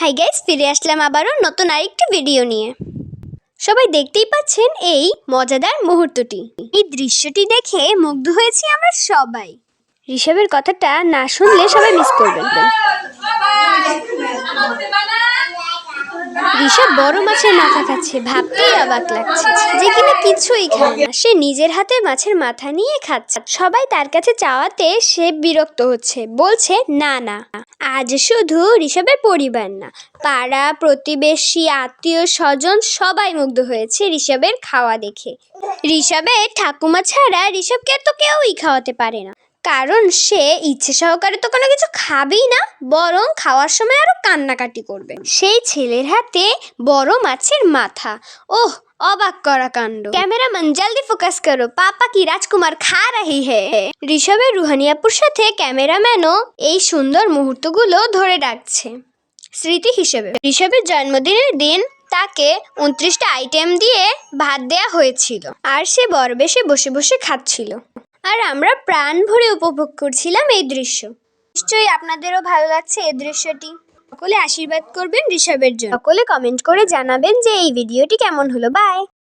Hi guys ফিরে আসলাম আবারও নতুন আরেকটি ভিডিও নিয়ে। সবাই দেখতেই পাচ্ছেন এই মজাদার মুহূর্তটি। এই দৃশ্যটি দেখে মুগ্ধ হয়েছি আমরা সবাই। ঋষভের কথাটা না শুনলে সবাই মিস করবেন। ঋষভ বড় মাছের মাথা খাচ্ছে, ভাবতেই অবাক লাগছে যে কিনা কিছুই খায় না। সে নিজের হাতে মাছের মাথা নিয়ে খাচ্ছে। সবাই তার কাছে চাওয়াতে সে বিরক্ত হচ্ছে, বলছে, না না, আজ শুধু ঋষভের পরিবার না, পাড়া, প্রতিবেশী, আত্মীয় স্বজন সবাই মুগ্ধ হয়েছে ঋষভের খাওয়া দেখে। ঋষভের ঠাকুমা ছাড়া ঋষভকে তো কেউই খাওয়াতে পারে না। কারণ সে ইচ্ছে সহকারে তো কোনো কিছু খাবেই না, বরং খাওয়ার সময় আরও কান্নাকাটি করবে। সেই ছেলের হাতে বড় মাছের মাথা। ওহ, অবাক করা কাণ্ড। ক্যামেরাম্যান, জলদি ফোকাস করো। পাপা কি রাজকুমার খা রাহি হে। ঋষভের রুহানিয়াপুর সাথে ক্যামেরাম্যানও এই সুন্দর মুহূর্তগুলো ধরে রাখছে। স্মৃতি হিসেবে। ঋষভের জন্মদিনের দিন তাকে উনত্রিশটা আইটেম দিয়ে ভাত দেয়া হয়েছিল। আর সে বরবেশে বসে বসে খাচ্ছিল। আর আমরা প্রাণ ভরে উপভোগ করছিলাম এই দৃশ্য। নিশ্চয়ই আপনাদেরও ভালো লাগছে এই দৃশ্যটি। সকলে আশীর্বাদ করবেন ঋষভের জন্য। সকলে কমেন্ট করে জানাবেন যে এই ভিডিওটি কেমন হলো। বাই